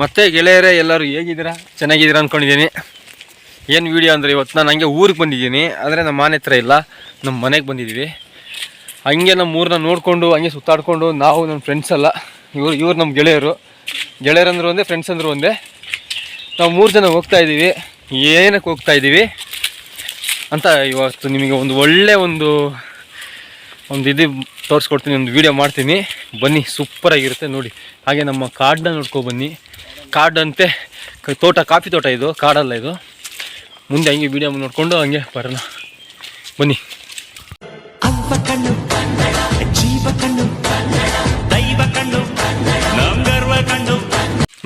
ಮತ್ತೆ ಗೆಳೆಯರೇ, ಎಲ್ಲರೂ ಹೇಗಿದ್ದೀರಾ? ಚೆನ್ನಾಗಿದ್ದೀರಾ ಅಂದ್ಕೊಂಡಿದ್ದೀನಿ ಏನು ವೀಡಿಯೋ ಅಂದರೆ ಇವತ್ತು ನಾನು ಹಂಗೆ ಊರಿಗೆ ಬಂದಿದ್ದೀನಿ, ಆದರೆ ನಮ್ಮ ಮನೆ ಹತ್ರ ಇಲ್ಲ. ನಮ್ಮ ಮನೆಗೆ ಬಂದಿದ್ದೀವಿ. ಹಂಗೆ ನಮ್ಮ ಊರನ್ನ ನೋಡಿಕೊಂಡು, ಹಂಗೆ ಸುತ್ತಾಡಿಕೊಂಡು ನಾವು ನಮ್ಮ ಫ್ರೆಂಡ್ಸ್ ಅಲ್ಲ ಇವ್ರು ಇವ್ರು ನಮ್ಮ ಗೆಳೆಯರು. ಗೆಳೆಯರಂದ್ರು ಒಂದೇ ಫ್ರೆಂಡ್ಸ್ ಅಂದರು ಒಂದೇ. ನಾವು ಮೂರು ಜನ ಹೋಗ್ತಾ ಇದ್ದೀವಿ. ಏನಕ್ಕೆ ಹೋಗ್ತಾ ಇದ್ದೀವಿ? ಅಂತ ಇವತ್ತು ನಿಮಗೆ ಒಂದು ಒಳ್ಳೆ ಒಂದು ಒಂದು ಇದು ತೋರಿಸ್ಕೊಡ್ತೀನಿ, ಒಂದು ವಿಡಿಯೋ ಮಾಡ್ತೀನಿ. ಬನ್ನಿ ಸೂಪರಾಗಿರುತ್ತೆ ನೋಡಿ. ಹಾಗೆ ನಮ್ಮ ಕಾಡನ್ನ ನೋಡ್ಕೊ ಬನ್ನಿ. ಕಾಡಂತೆ ತೋಟ ಕಾಫಿ ತೋಟ ಇದು ಕಾಡಲ್ಲ ಇದು. ಮುಂದೆ ಹಂಗೆ ವಿಡಿಯೋ ನೋಡಿಕೊಂಡು ಹಂಗೆ ಬರೋಣ. ಬನ್ನಿ.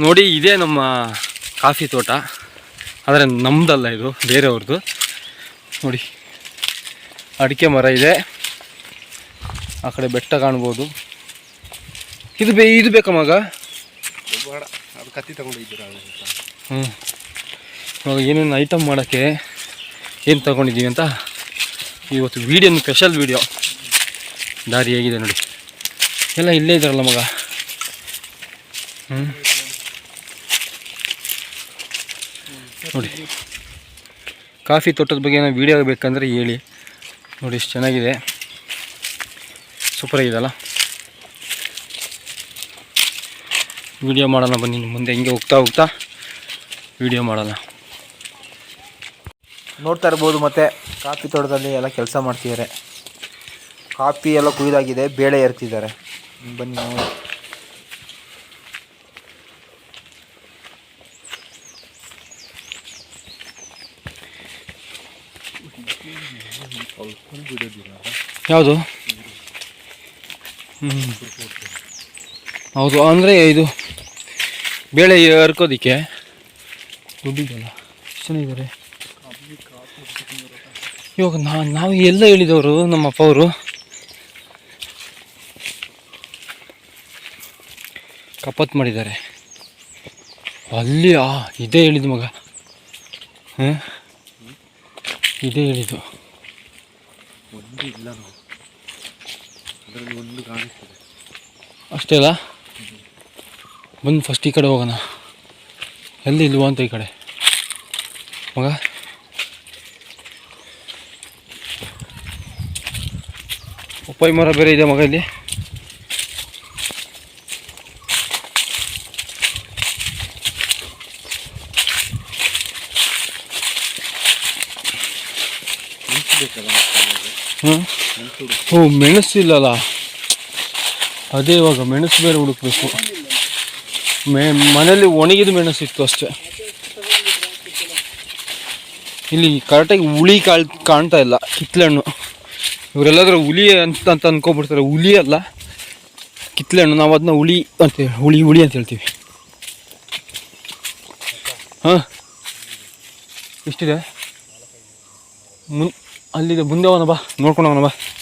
ನೋಡಿ ಇದೇ ನಮ್ಮ ಕಾಫಿ ತೋಟ. ಆದರೆ ನಮ್ಮದಲ್ಲ ಇದು ಬೇರೆಯವ್ರದ್ದು. ನೋಡಿ ಅಡಿಕೆ ಮರ ಇದೆ. ಆ ಕಡೆ ಬೆಟ್ಟ ಕಾಣ್ಬೋದು. ಇದು ಬೇ ಇದು ಬೇಕಾ ಮಗ? ಅದು ಕತ್ತಿ ಹ್ಞೂ ಏನೇನು ಐಟಮ್ ಮಾಡೋಕ್ಕೆ ಏನು ತಗೊಂಡಿದ್ದೀವಿ ಅಂತ? ಇವತ್ತು ವೀಡಿಯೋ ಸ್ಪೆಷಲ್ ವೀಡಿಯೋ ದಾರಿ ಹೇಗಿದೆ ನೋಡಿ. ಎಲ್ಲ ಇಲ್ಲೇ ಇದ್ದಾರಲ್ಲ ಮಗ. ಹ್ಞೂ ನೋಡಿ. ಕಾಫಿ ತೋಟದ ಬಗ್ಗೆ ಏನೋ ವೀಡಿಯೋ ಬೇಕಂದರೆ ಹೇಳಿ. ನೋಡಿ, ಎಷ್ಟು ಚೆನ್ನಾಗಿದೆ. ಸೂಪರ್ ಆಗಿದೆಲ್ಲ ವಿಡಿಯೋ ಮಾಡೋಣ ಬನ್ನಿ ಮುಂದೆ ಹಿಂಗೆ ಹೋಗ್ತಾ ಹೋಗ್ತಾ ವಿಡಿಯೋ ಮಾಡೋಣ. ನೋಡ್ತಾ ಇರ್ಬೋದು ಮತ್ತೆ ಕಾಫಿ ತೋಟದಲ್ಲಿ ಎಲ್ಲ ಕೆಲಸ ಮಾಡ್ತಿದ್ದಾರೆ. ಕಾಫಿ ಎಲ್ಲ ಕುಯ್ದಾಗಿದೆ ಬೇಳೆ ಎರ್ತಿದ್ದಾರೆ. ಬನ್ನಿ ನೋಡಿ ಯಾವುದು? ಹ್ಞೂ ಹೌದು ಅಂದರೆ ಇದು. ಬೇಳೆ ಹರ್ಕೋದಿಕ್ಕೆ? ದುಡ್ಡಿದ್ದಲ್ಲ ಚೆನ್ನಾಗಿದ್ದಾರೆ ಇವಾಗ ನಾ ನಾವು ಎಲ್ಲ ಹೇಳಿದವರು ನಮ್ಮ ಅಪ್ಪ ಅವರು. ಕಪತ್ ಮಾಡಿದ್ದಾರೆ. ಅಲ್ಲಿ ಆ ಇದೇ ಹೇಳಿದ್ದು ಮಗ. ಹಾಂ? ಇದೇ ಹೇಳಿದ್ದು. ಒಂದು ಇಲ್ಲ ನಾವು. ಅದರಲ್ಲಿ ಒಂದು ಕಾಣಿಸ್ತದೆ. ಅಷ್ಟೇ ಅಲ್ಲ? ಬಂದು ಫಸ್ಟ್ ಈ ಕಡೆ ಹೋಗೋಣ. ಎಲ್ಲಿ ಇಲ್ವೋ ಅಂತ ಈ ಕಡೆ. ಮಗ? ಪಪ್ಪಾಯಿ ಮರ ಬೇರೆ ಇದೆ ಮಗ ಇಲ್ಲಿ. ಹ್ಞೂ ಓ, ಮೆಣಸು ಇಲ್ಲಲ್ಲ? ಅದೇ ಇವಾಗ ಮೆಣಸು ಬೇರೆ ಹುಡುಕ್ಬೇಕು. ಮೆ ಮನೇಲಿ ಒಣಗಿದ ಮೆಣಸು ಇತ್ತು ಅಷ್ಟೇ. ಇಲ್ಲಿ ಕರೆಕ್ಟಾಗಿ ಹುಳಿ ಕಾಳ್ ಕಾಣ್ತಾ ಇಲ್ಲ, ಕಿತ್ಲೆಹಣ್ಣು. ಇವರೆಲ್ಲಾದ್ರೂ ಹುಲಿ ಅಂತ ಅಂತ ಅನ್ಕೊಂಡ್ಬಿಡ್ತಾರೆ. ಹುಲಿ ಅಲ್ಲ, ಕಿತ್ಲೆಹಣ್ಣು. ನಾವು ಅದನ್ನ ಹುಳಿ ಅಂತ ಹುಳಿ ಹುಳಿ ಅಂತ ಹೇಳ್ತೀವಿ. ಹಾಂ? ಎಷ್ಟಿದೆ? ಮುನ್ ಅಲ್ಲಿದೆ. ಮುಂದೆ ಅವನಬ್ಬ ಬಾ. ನೋಡ್ಕೊಂಡು ಅವನಬ್ಬ ಬಾ.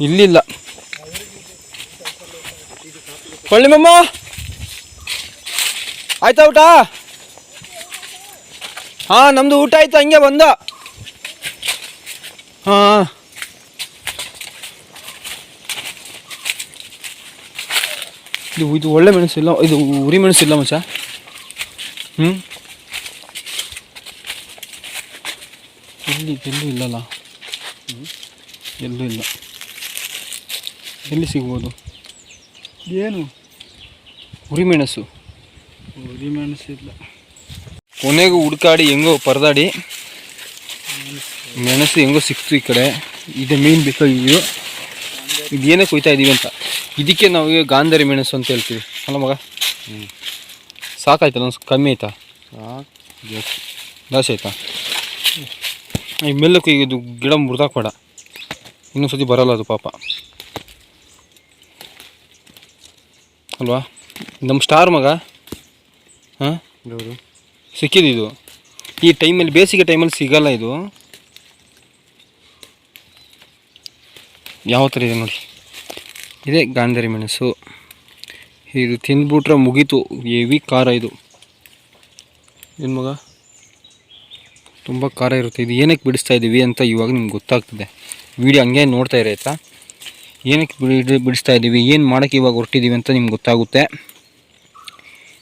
ಇಲ್ಲಿಲ್ಲ. ಕೊಳ್ಳಿಮಮ್ಮ ಆಯ್ತಾ ಊಟ? ಹಾ, ನಮ್ದು ಊಟ ಆಯ್ತು, ಹಂಗೆ ಬಂದ. ಹಾ. ಇದು ಇದು ಒಳ್ಳೆ ಮೆಣಸು ಇಲ್ಲ, ಇದು ಉರಿ ಮೆಣಸು ಇಲ್ಲ ಮಚ್ಚ? ಹ್ಞೂ ಇಲ್ಲಿ ಎಲ್ಲೂ ಇಲ್ಲಲ್ಲ? ಎಲ್ಲೂ ಇಲ್ಲ. ಎಲ್ಲಿ ಸಿಗ್ಬೋದು? ಏನು? ಹುರಿಮೆಣಸು ಹುರಿಮೆಣಸು ಮೆಣಸು ಇಲ್ಲ. ಕೊನೆಗೂ ಹುಡುಕಾಡಿ ಹೆಂಗೋ ಪರದಾಡಿ. ಮೆಣಸು ಹೆಂಗೋ ಸಿಕ್ತು ಈ ಕಡೆ. ಇದೆ ಮೀನು ಬೇಕಾಗಿದ್ದು ಇದು. ಏನೇ ಕೊಯ್ತಾ ಇದ್ದೀವಿ ಅಂತ. ಇದಕ್ಕೆ ನಾವು ಈಗ ಗಾಂಧಾರಿ ಮೆಣಸು ಅಂತ ಹೇಳ್ತೀವಿ. ಅಲ್ಲ ಮಗ? ಸಾಕಾಯ್ತಲ್ಲ ಒಂದು ಕಮ್ಮಿ ಆಯ್ತಾ? ಜಾಸ್ತಿ. ಜಾಸ್ತಿ ಆಯ್ತಾ? ಈ ಮೆಲ್ಲಕ್ಕೆ ಈಗ ಇದು ಗಿಡ ಮುರಿದಾಕ್ಬೇಡ. ಇನ್ನೊಂದು ಸತಿ ಬರಲ್ಲ ಅದು ಪಾಪ. ಅಲ್ವಾ? ನಮ್ಮ ಸ್ಟಾರ್ ಮಗ ಹಾಂ? ಸಿಕ್ಕಿದೆ ಸಿಕ್ಕಿದ್ದು ಇದು. ಈ ಟೈಮಲ್ಲಿ ಬೇಸಿಗೆ ಟೈಮಲ್ಲಿ ಸಿಗಲ್ಲ ಇದು. ಯಾವ ಥರ ಇದೆ ನೋಡಿ. ಇದೇ ಗಾಂಧಾರಿ ಮೆಣಸು. ಇದು ತಿಂದ್ಬಿಟ್ರೆ ಮುಗೀತು. ಹೆವಿ ಖಾರ ಇದು. ಏನು ಮಗ? ತುಂಬ ಖಾರ ಇರುತ್ತೆ. ಇದು ಏನಕ್ಕೆ ಬಿಡಿಸ್ತಾ ಇದ್ದೀವಿ ಅಂತ ಇವಾಗ ನಿಮ್ಗೆ ಗೊತ್ತಾಗ್ತದೆ. ವಿಡಿಯೋ ಹಂಗೆ ನೋಡ್ತಾ ಇರಿ ಆಯಿತಾ? ಏನಕ್ಕೆ ಬಿಡಿ ಬಿಡಿಸ್ತಾ ಇದ್ದೀವಿ? ಏನು ಮಾಡೋಕ್ಕೆ ಇವಾಗ ಹೊರಟಿದ್ದೀವಿ ಅಂತ ನಿಮ್ಗೆ ಗೊತ್ತಾಗುತ್ತೆ.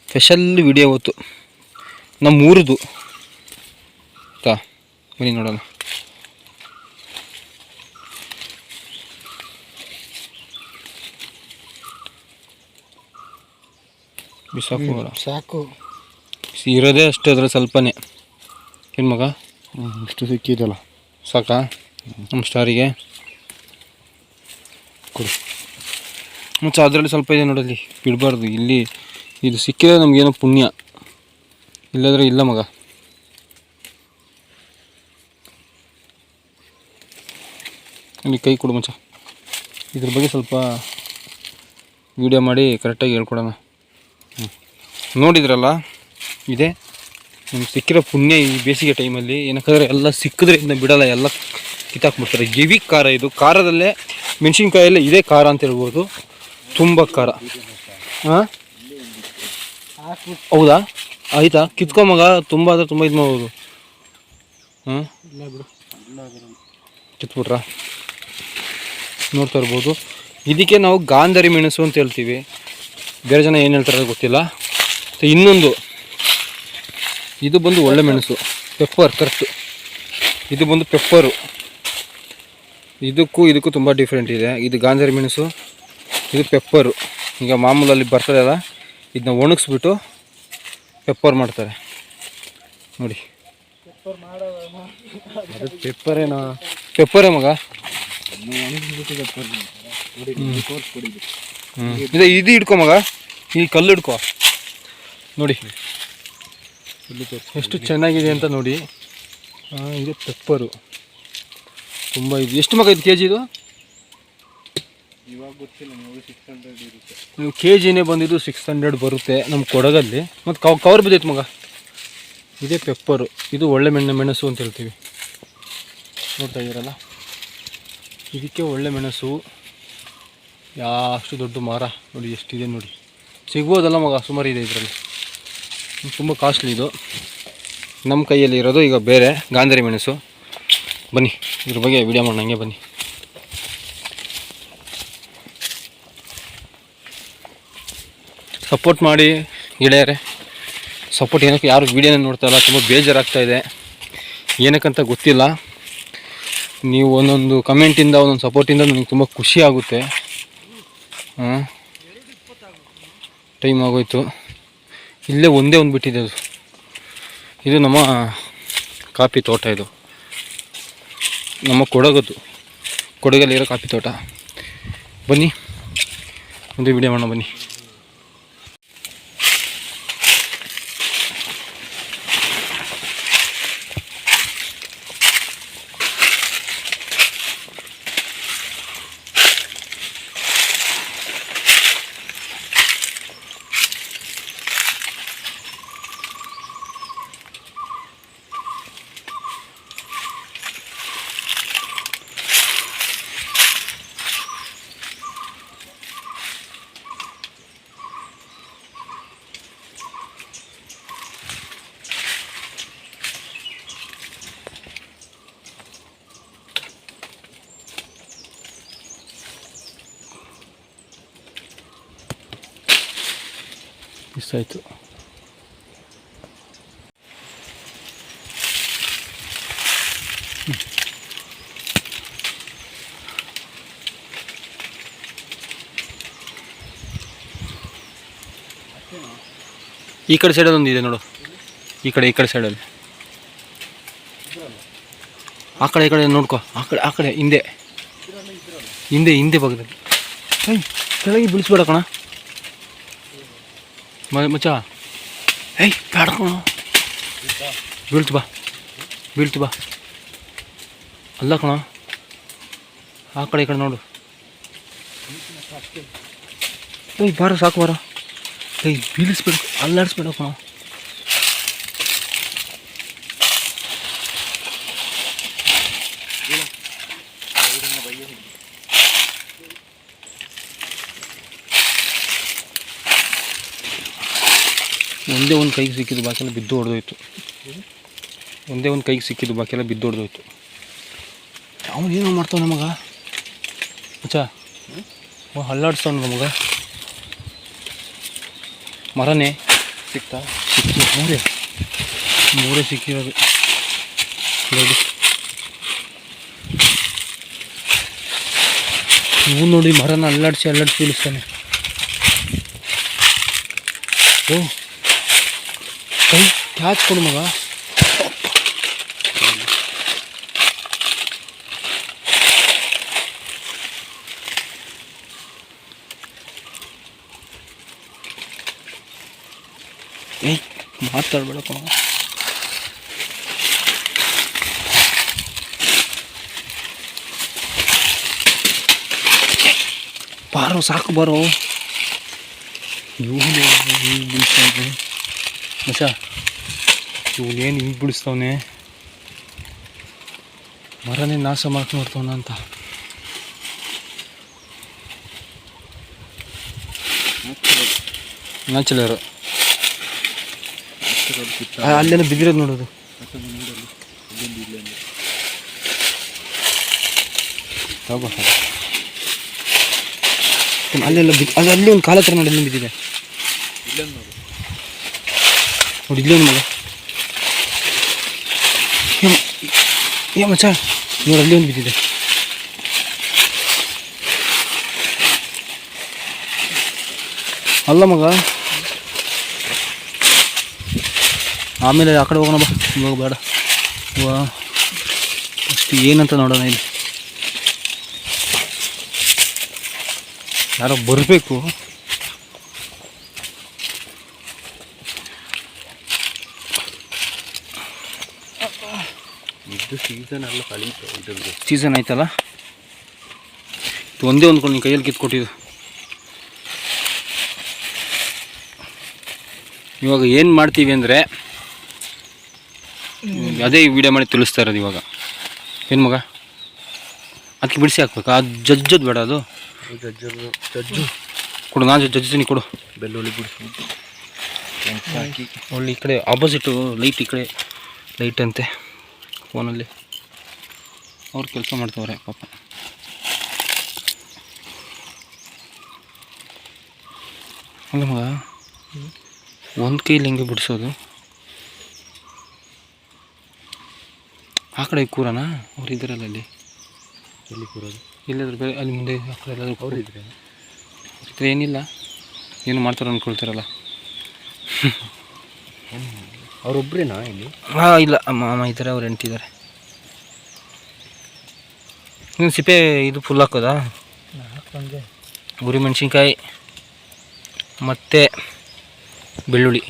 ಸ್ಪೆಷಲ್ ವಿಡಿಯೋ ಇವತ್ತು ನಮ್ಮ ಊರದು. ಆಯ್ತಾ? ಬನ್ನಿ ನೋಡೋಣ. ಬಿಸಾಕು. ಸಾಕು. ಇರೋದೇ ಅಷ್ಟು ಅದ್ರ ಸ್ವಲ್ಪನೇ. ಏನು ಮಗ? ಇಷ್ಟು ಸಿಕ್ಕಿದಲ್ಲ. ಸಾಕಾ? ನಮ್ಮ ಸ್ಟಾರಿಗೆ. ಕೊಡಿ. ಮುಂಚೆ ಅದರಲ್ಲಿ ಸ್ವಲ್ಪ ಇದೆ ನೋಡಲ್ಲಿ ಬಿಡಬಾರ್ದು. ಇಲ್ಲಿ ಇದು ಸಿಕ್ಕಿದ್ರೆ ನಮಗೇನೋ ಪುಣ್ಯ. ಇಲ್ಲಾದರೆ ಇಲ್ಲ ಮಗ. ಇಲ್ಲಿ ಕೈ ಕೊಡು ಮುಂಚೆ ಇದ್ರ ಬಗ್ಗೆ ಸ್ವಲ್ಪ ವಿಡಿಯೋ ಮಾಡಿ ಕರೆಕ್ಟಾಗಿ ಹೇಳ್ಕೊಡೋಣ. ಹ್ಞೂ ನೋಡಿದ್ರಲ್ಲ, ಇದೆ. ನಿಮ್ಗೆ ಸಿಕ್ಕಿರೋ ಪುಣ್ಯ ಈ ಬೇಸಿಗೆ ಟೈಮಲ್ಲಿ ಏನಕ್ಕಾದ್ರೆ ಎಲ್ಲ ಸಿಕ್ಕಿದ್ರೆ ಇದನ್ನ ಬಿಡೋಲ್ಲ, ಎಲ್ಲ ಕಿತ್ತಾಕ್ಬಿಡ್ತಾರೆ ಹೆವಿ ಖಾರ ಇದು. ಖಾರದಲ್ಲೇ ಮೆಣಸಿನ್ಕಾಯಲ್ಲೇ ಇದೇ ಖಾರ ಅಂತ ಹೇಳ್ಬೋದು. ತುಂಬ ಖಾರ. ಹಾಂ? ಹೌದಾ? ಆಯ್ತಾ? ಕಿತ್ಕೊ ಮಗ ತುಂಬ ಆದರೆ ತುಂಬ ಇದು ಮಾಡ್ಬೋದು. ಹಾಂ? ಕಿತ್ಬಿಟ್ರಾ? ನೋಡ್ತಾ ಇರ್ಬೋದು. ಇದಕ್ಕೆ ನಾವು ಗಾಂಧರಿ ಮೆಣಸು ಅಂತ ಹೇಳ್ತೀವಿ. ಬೇರೆ ಜನ ಏನು ಹೇಳ್ತಾರೆ ಗೊತ್ತಿಲ್ಲ. ಇನ್ನೊಂದು. ಇದು ಬಂದು ಒಳ್ಳೆ ಮೆಣಸು. Pepper, correct. ಇದು ಬಂದು ಪೆಪ್ಪರು. ಇದಕ್ಕೂ ಇದಕ್ಕೂ ತುಂಬ ಡಿಫ್ರೆಂಟ್ ಇದೆ. ಇದು ಗಾಂಜರಿ ಮೆಣಸು, ಇದು ಪೆಪ್ಪರು ಈಗ ಮಾಮೂಲಲ್ಲಿ ಬರ್ತದಲ್ಲ ಇದನ್ನ ಒಣಗಿಸ್ಬಿಟ್ಟು ಪೆಪ್ಪರ್ ಮಾಡ್ತಾರೆ. ನೋಡಿ. ಪೆಪ್ಪರೇನಾ ಪೆಪ್ಪರೇ ಮಗ? ಇದೆ ಇದು ಹಿಡ್ಕೊ ಮಗ. ಈ ಕಲ್ಲು ಹಿಡ್ಕೊ ನೋಡಿ. ಎಷ್ಟು ಚೆನ್ನಾಗಿದೆ ಅಂತ ನೋಡಿ. ಇದು ಪೆಪ್ಪರು ತುಂಬ ಇದು. ಎಷ್ಟು ಮಗ ಇದು ಕೆ ಜಿ ಇದು? ಇವಾಗ ಗೊತ್ತಿಲ್ಲ ಸಿಕ್ಸ್ ಹಂಡ್ರೆಡ್ ಇರುತ್ತೆ. ನೀವು ಕೆ ಜಿನೇ ಬಂದಿದ್ದು ಸಿಕ್ಸ್ ಹಂಡ್ರೆಡ್ ಬರುತ್ತೆ ನಮ್ಮ ಕೊಡಗಲ್ಲಿ. ಮತ್ತು ಕವ್ ಕವರ್ ಬಿದ್ದೈತೆ ಮಗ? ಇದೇ ಪೆಪ್ಪರು ಇದು ಒಳ್ಳೆ ಮೆಣ್ಣೆ ಮೆಣಸು ಅಂತ ಹೇಳ್ತೀವಿ. ನೋಡ್ತಾ ಇದ್ದೀರಲ್ಲ? ಇದಕ್ಕೆ ಒಳ್ಳೆ ಮೆಣಸು. ಯಾಷ್ಟು ದೊಡ್ಡ ಮಾರ. ನೋಡಿ ಎಷ್ಟಿದೆ ನೋಡಿ. ಸಿಗ್ಬೋದಲ್ಲ ಮಗ? ಸುಮಾರು ಇದೆ ಇದರಲ್ಲಿ. ತುಂಬ ಕಾಸ್ಟ್ಲಿ ಇದು. ನಮ್ಮ ಕೈಯಲ್ಲಿ ಇರೋದು ಈಗ ಬೇರೆ ಗಾಂಧರಿ ಮೆಣಸು. ಬನ್ನಿ, ಇದ್ರ ಬಗ್ಗೆ ವಿಡಿಯೋ ಮಾಡೋಣ ಹಂಗೆ ಬನ್ನಿ. ಸಪೋರ್ಟ್ ಮಾಡಿ ಗೆಳೆಯರೆ. ಸಪೋರ್ಟ್ ಏನಕ್ಕೆ ಯಾರು ವೀಡಿಯೋನ ನೋಡ್ತಾಯಿಲ್ಲ ತುಂಬ ಬೇಜಾರಾಗ್ತಾ ಇದೆ. ಏನಕ್ಕಂತ ಗೊತ್ತಿಲ್ಲ. ನೀವು ಒಂದೊಂದು ಕಮೆಂಟಿಂದ ಒಂದೊಂದು ಸಪೋರ್ಟಿಂದ ನನಗೆ ತುಂಬ ಖುಷಿ ಆಗುತ್ತೆ. ಟೈಮ್ ಆಗೋಯ್ತು. ಇಲ್ಲೇ ಒಂದೇ ಒಂದು ಬಿಟ್ಟಿದೆ ಅದು. ಇದು ನಮ್ಮ ಕಾಫಿ ತೋಟ ಇದು. ನಮ್ಮ ಕೊಡಗದ್ದು ಕೊಡಗಲ್ಲಿರೋ ಕಾಫಿ ತೋಟ. ಬನ್ನಿ ಒಂದು ವಿಡಿಯೋ ಮಾಡೋಣ ಬನ್ನಿ. ಆಯಿತು. ಈ ಕಡೆ ಸೈಡಲ್ಲಿ ಒಂದು ಇದೆ ನೋಡು. ಈ ಕಡೆ ಈ ಕಡೆ ಸೈಡಲ್ಲಿ ಆ ಕಡೆ, ಈ ಕಡೆ ನೋಡ್ಕೊ. ಆ ಕಡೆ ಆ ಕಡೆ ಹಿಂದೆ. ಹಿಂದೆ ಹಿಂದೆ ಭಾಗದಲ್ಲಿ ಕೆಳಗೆ ಬೀಳಿಸ್ಬೇಡ ಕಣ. ಮಚ್ಚ. ಏಯ್ ಬೇಡ ಕಣ ಬೀಳ್ತು ಬಾ. ಬೀಳ್ತು ಬಾ. ಅಲ್ಲ ಕಣ. ಆ ಕಡೆ ಈ ಕಡೆ ನೋಡು. ಏಯ್, ಬಾರ, ಸಾಕು ಬಾರ. ಏಯ್, ಬೀಳಿಸ್ಬೇಡ. ಅಲ್ಲಾಡಿಸ್ಬೇಡ ಕಣ ಒಂದೇ ಒಂದು ಕೈಗೆ ಸಿಕ್ಕಿದ್ದು ಬಾಕಿಲ್ಲ ಬಿದ್ದು ಹೊಡೆದೋಯ್ತು. ಒಂದೇ ಒಂದು ಕೈಗೆ ಸಿಕ್ಕಿದ್ದು ಬಾಕಿಲ್ಲ ಬಿದ್ದು ಹೊಡೆದೋಯ್ತು. ಅವನು ಏನೋ ಮಾಡ್ತಾವ ನಮಗ? ಮಚ್ಚ ಹಲ್ಲಾಡಿಸ್ತಾವ ಅಲ್ಲಾಡ್ಸೋಣ ಮಗ ಮರನೇ. ಸಿಕ್ತಾ? ಸಿಕ್ಕಿ ಮೂರೇ. ಮೂರೇ ಸಿಕ್ಕಿರೋದು. ನೋಡಿ. ನೀವು ನೋಡಿ ಮರನ ಅಲ್ಲಾಡಿಸಿ ಅಲ್ಲಾಡಿಸಿ ಇಳಿಸ್ತಾನೆ. ಓ ಕೈ ಕ್ಯಾಚ್ ಕೊಡು ಮಗ ಏಯ್ ಮಾತಾಡ್ಬೇಡಪ್ಪ ಬಾರೋ ಸಾಕು ಬಾರೋ ಇವನು ಹಿಂಗೆ ಬಿಡಿಸ್ತಾನೆ ಮಚ ಇವನೇನು ಹಿಂಗೆ ಬಿಡಿಸ್ತವನೆ ಮರನೇ ನಾಶ ಮಾಡ್ಕೊಂಡು ನೋಡ್ತವನ ಅಂತ. ನ್ಯಾಚುಲರು ಅಲ್ಲೆಲ್ಲ ಬಿದ್ದಿರೋದು ನೋಡೋದು. ತಗೋ. ಅಲ್ಲೆಲ್ಲ ಬಿದ್ದು ಅದು ಅಲ್ಲಿ ಒಂದು ಕಾಲ ಹತ್ರ ನೋಡಿ ಬಿದ್ದಿದೆ ನೋಡಿ. ಇಲ್ಲೊಂದು ಮಗ ಏ- ಏ ಮಚ್ಚ, ನೋಡಿ, ಅಲ್ಲಿ ಒಂದು ಬಿದ್ದಿದೆ. ಅಲ್ಲ ಮಗ. ಆಮೇಲೆ ಆ ಕಡೆ ಹೋಗೋಣ ಬಾ. ಇವಾಗ ಬೇಡ ವಾ. ಅಷ್ಟು ಏನಂತ ನೋಡೋಣ ಇಲ್ಲಿ. ಯಾರೋ ಬರಬೇಕು ಇದು ಸೀಸನ್ ಎಲ್ಲ ಕಳೀತು ಇದ್ರದ್ದು. ಸೀಸನ್ ಆಯ್ತಲ್ಲ? ಇದು ಒಂದೇ ಒಂದ್ಕೊಂಡು ನಿಮ್ಮ ಕೈಯಲ್ಲಿ ಕಿತ್ಕೊಟ್ಟಿದ್ದು. ಇವಾಗ ಏನು ಮಾಡ್ತೀವಿ ಅಂದರೆ ಅದೇ ವಿಡಿಯೋ ಮಾಡಿ ತಿಳಿಸ್ತಾ ಇರೋದು ಇವಾಗ. ಏನು ಮಗ? ಅದಕ್ಕೆ ಬಿಡಿಸಿ ಹಾಕ್ಬೇಕು? ಅದು ಜಜ್ಜೋದು ಬೇಡ ಅದು. ಜಜ್ಜು. ಕೊಡು ನಾನು ಜಜ್ಜಿಸ್ತೀನಿ ಕೊಡು. ಬೆಳ್ಳುಳ್ಳಿ ಬಿಡಿಸಿ. ಹಾಕಿ ಒಳ್ಳೆ ಈ ಕಡೆ ಆಪೋಸಿಟು ಲೈಟ್ ಈ ಕಡೆ ಲೈಟ್ ಅಂತೆ. ಫೋನಲ್ಲಿ. ಅವ್ರು ಕೆಲಸ ಮಾಡ್ತವ್ರೆ ಪಾಪ. ಅಲ್ಲ ಮಗ ಒಂದು ಕೈಲಿ ಹೆಂಗೆ ಬಿಡಿಸೋದು. ಆ ಕಡೆ ಕೂರೋಣ ಅವ್ರು ಇದ್ದಾರಲ್ಲ ಅಲ್ಲಿ. ಎಲ್ಲಿ ಕೂರೋದು? ಇಲ್ಲಾದ್ರೂ ಬೇರೆ ಅಲ್ಲಿ ಮುಂದೆ ಆ ಕಡೆ ಎಲ್ಲಾದರೂ ಅವ್ರು ಇದ್ರೆ? ಇದ್ರೆ ಏನಿಲ್ಲ ಏನು ಮಾಡ್ತಾರೆ ಅಂದ್ಕೊಳ್ತಾರಲ್ಲ ಅವ್ರೊಬ್ರೇನಾ ಇಲ್ಲಿ? ಹಾಂ ಇಲ್ಲ ಮಾಮ ಇದ್ದಾರೆ ಅವ್ರು ಎಂಟಿದ್ದಾರೆ. ನಿಮ್ಮ ಸಿಪ್ಪೆ ಇದು ಫುಲ್ ಹಾಕೋದಾ? ಉರಿ ಮೆಣಸಿನ್ಕಾಯಿ ಮತ್ತು ಬೆಳ್ಳುಳ್ಳಿ.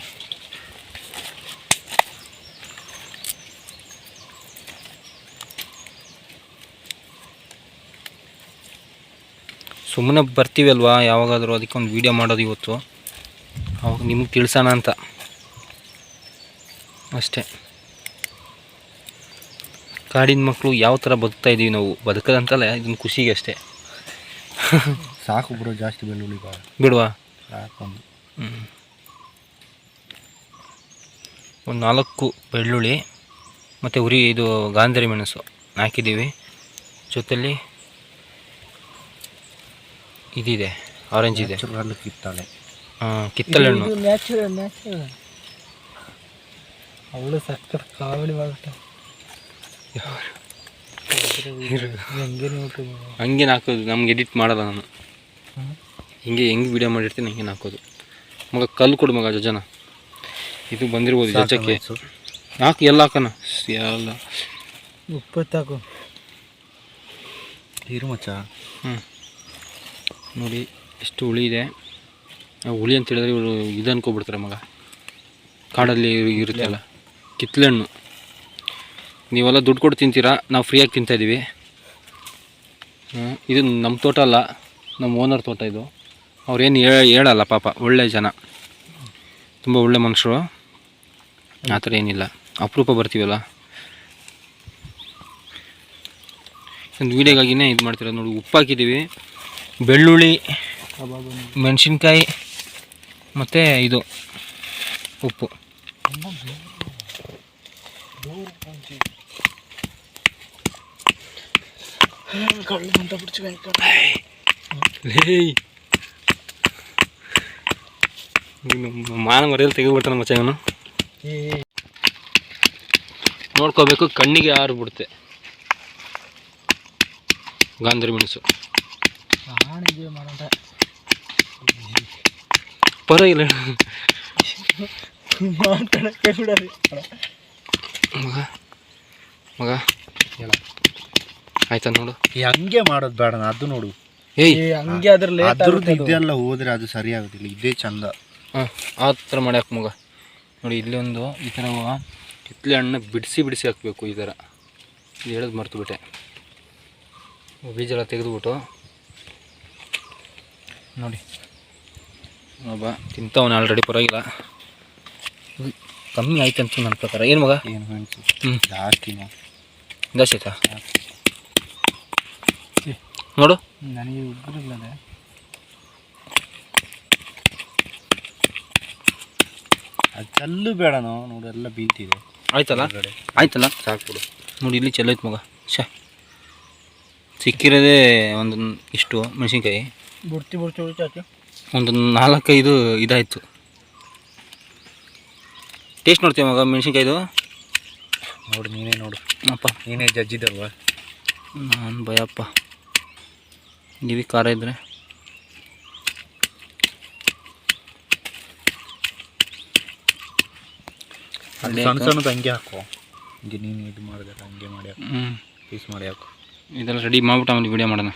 ಸುಮ್ಮನೆ ಬರ್ತೀವಲ್ವಾ ಯಾವಾಗಾದರೂ ಅದಕ್ಕೆ ಒಂದು ವೀಡಿಯೋ ಮಾಡೋದು ಇವತ್ತು. ಅವಾಗ ನಿಮಗೆ ತಿಳಿಸೋಣ ಅಂತ. ಅಷ್ಟೇ. ಕಾಡಿನ ಮಕ್ಕಳು ಯಾವ ಥರ ಬದುಕ್ತಾ ಇದ್ದೀವಿ ನಾವು? ಬದುಕೋದಂತಲ್ಲ ಇದನ್ನು ಖುಷಿಗೆ ಅಷ್ಟೇ. ಸಾಕು ಬಿಡು ಜಾಸ್ತಿ ಬೆಳ್ಳುಳ್ಳಿ ಬಾ ಬಿಡುವ? ಸಾಕೊಂದು ಒಂದು. ನಾಲ್ಕು ಬೆಳ್ಳುಳ್ಳಿ ಮತ್ತು ಉರಿ ಇದು ಗಾಂಧರಿ ಮೆಣಸು ಹಾಕಿದ್ದೀವಿ. ಜೊತೆಲಿ ಇದಿದೆ ಆರೆಂಜ್ ಇದೆ. ಕಿತ್ತಳೆ ಕಿತ್ತಾಳೆ ಹಾಂ ಕಿತ್ತಳೆ ಹಣ್ಣು. ಅವಳು ಸಕ್ಕತ್ ಕಾವಳಿ ಮಾಡ್ಬಿಟ್ಟ ಹೆಂಗೆ ಹಂಗೇನು ಹಾಕೋದು ನಮ್ಗೆ ಎಡಿಟ್ ಮಾಡಲ್ಲ ನಾನು. ಹಿಂಗೆ ಹೆಂಗೆ ವಿಡಿಯೋ ಮಾಡಿರ್ತೀನಿ ಹಂಗೆ ಹಾಕೋದು ಮಗ ಕಲ್ಲು ಕೊಡು ಮಗ ಜನ ಇದು ಬಂದಿರ್ಬೋದು ಜಜಕ್ಕೆ. ಹಾಕಿ ಎಲ್ಲ ಹಾಕೋಣ. ಎಲ್ಲ. ಉಪ್ಪತ್ತಾಕು. ಇರು ಮಚ್ಚ? ಹ್ಞೂ ನೋಡಿ ಎಷ್ಟು ಹುಳಿ ಇದೆ. ಆ ಹುಳಿ ಅಂತ ಹೇಳಿದ್ರೆ ಇವರು ಇದು ಅನ್ಕೊಬಿಡ್ತಾರೆ ಮಗ. ಕಾಡಲ್ಲಿ ಇರುತ್ತಲ್ಲ. ಕಿತ್ಲೆಹಣ್ಣು. ನೀವೆಲ್ಲ ದುಡ್ಡು ಕೊಟ್ಟು ತಿಂತೀರಾ? ನಾವು ಫ್ರೀಯಾಗಿ ತಿಂತಾಯಿದ್ದೀವಿ ಇದು ನಮ್ಮ ತೋಟ ಅಲ್ಲ ನಮ್ಮ ಓನರ್ ತೋಟ ಇದು. ಅವ್ರೇನು ಹೇಳಲ್ಲ ಪಾಪ, ಒಳ್ಳೆ ಜನ. ತುಂಬ ಒಳ್ಳೆ ಮನುಷ್ಯರು ಆ ಥರ ಏನಿಲ್ಲ. ಅಪರೂಪ ಬರ್ತೀವಲ್ಲ? ಒಂದು ವೀಡಿಯೋಗಾಗಿನೇ ಇದು ಮಾಡ್ತಿರೋದು ನೋಡಿ. ಉಪ್ಪು ಹಾಕಿದ್ದೀವಿ ಬೆಳ್ಳುಳ್ಳಿ, ಮೆಣಸಿನ್ಕಾಯಿ, ಮತ್ತು ಇದು ಉಪ್ಪು. ನೀನು ಮಾನ ಮರೆಯಲ್ಲಿ ತೆಗೆದುಬಿಡ್ತಾನೆ ಮಚ್ಚ ಇವನು. ನೋಡ್ಕೋಬೇಕು, ಕಣ್ಣಿಗೆ ಆರು ಬಿಡುತ್ತೆ. ಗಾಂಧಿ ಮೆಣಸು. ಪರವಾಗಿಲ್ಲ. ಮಾತಾಡಕ್ಕೆ ಬಿಡರಿ ಮಗ ಮಗ. ಹೇಳ. ಆಯ್ತಾ ನೋಡು. ಈ ಹಂಗೆ ಮಾಡೋದು ಬೇಡ ಅದು ನೋಡು. ಏಯ್. ಹಂಗೆ ಅದ್ರ ಲೇಟ್ ಅದ್ರದ್ದು ಇದೆಲ್ಲ ಹೋದ್ರೆ ಅದು ಸರಿ ಆಗೋದಿಲ್ಲ ಇದೇ ಚಂದ. ಹಾಂ ಆ ಥರ ಮಾಡ್ಯಾಕ ಮಗ. ನೋಡಿ ಇಲ್ಲಿ ಒಂದು ಈ ಥರ ಕಿತ್ತಲೆ ಹಣ್ಣು ಬಿಡಿಸಿ ಬಿಡಿಸಿ ಹಾಕಬೇಕು ಈ ಥರ. ಇದು ಹೇಳೋದು ಮರ್ತು ಬಿಟ್ಟೆ. ಬೀಜ ಎಲ್ಲ ತೆಗೆದುಬಿಟ್ಟು. ನೋಡಿ. ಒಬ್ಬ ತಿಂತವನು ಆಲ್ರೆಡಿ ಪರವಾಗಿಲ್ಲ. ಕಮ್ಮಿ ಆಯ್ತು ಅಂತ ನನ್ನ ಪ್ರಕಾರ. ಏನು ಮಗ? ಏನು ಮೆಣಸು ಹ್ಞೂ ಜಾಸ್ತಿನ. ಜಾಸ್ತಿ ಆಯ್ತಾ? ನೋಡು. ನನಗೆ ಉಗ್ರ ಅದು ಬೇಡ ಬೇಡನೋ ನೋಡು ಎಲ್ಲ ಬೀಳ್ತಿದೆ. ಆಯ್ತಲ್ಲ. ಆಯ್ತಲ್ಲ? ಸಾಕು ನೋಡಿ ಇಲ್ಲಿ ಚೆಲ್ಲೋಯ್ತು ಮಗ. ಶ ಸಿಕ್ಕಿರೋದೇ ಒಂದು ಇಷ್ಟು ಮೆಣಸಿನ್ಕಾಯಿ. ಬುಡ್ತಿ ಬುಡ್ತಿ ಉಳಿಚಾಕಿ ಒಂದು ನಾಲ್ಕೈದು ಇದಾಯಿತು. ಟೇಸ್ಟ್ ನೋಡ್ತೀವಿ ಮಗ ಮೆಣಸಿನ್ಕಾಯ್ದು. ನೋಡು ನೀನೇ ನೋಡು. ಅಪ್ಪ. ನೀನೇ ಜಜ್ಜಿದ್ದಲ್ವ ನಾನು ಭಯಪ್ಪ. ನೀವಿ ಖಾರ ಇದ್ರೆ. ಸಣ್ಣ ಸಣ್ಣದು ಹಂಗೆ ಹಾಕೋ. ಹಂಗೆ ನೀನು ಇದು ಮಾಡಿದ್ರೆ ಹಂಗೆ ಮಾಡಿ ಹಾಕು. ಹ್ಞೂ ಪೀಸ್ ಮಾಡಿ ಹಾಕು. ಇದೆಲ್ಲ ರೆಡಿ ಮಾಡ್ಬಿಟ್ಟು ಆಮೇಲೆ ವಿಡಿಯೋ ಮಾಡೋಣ.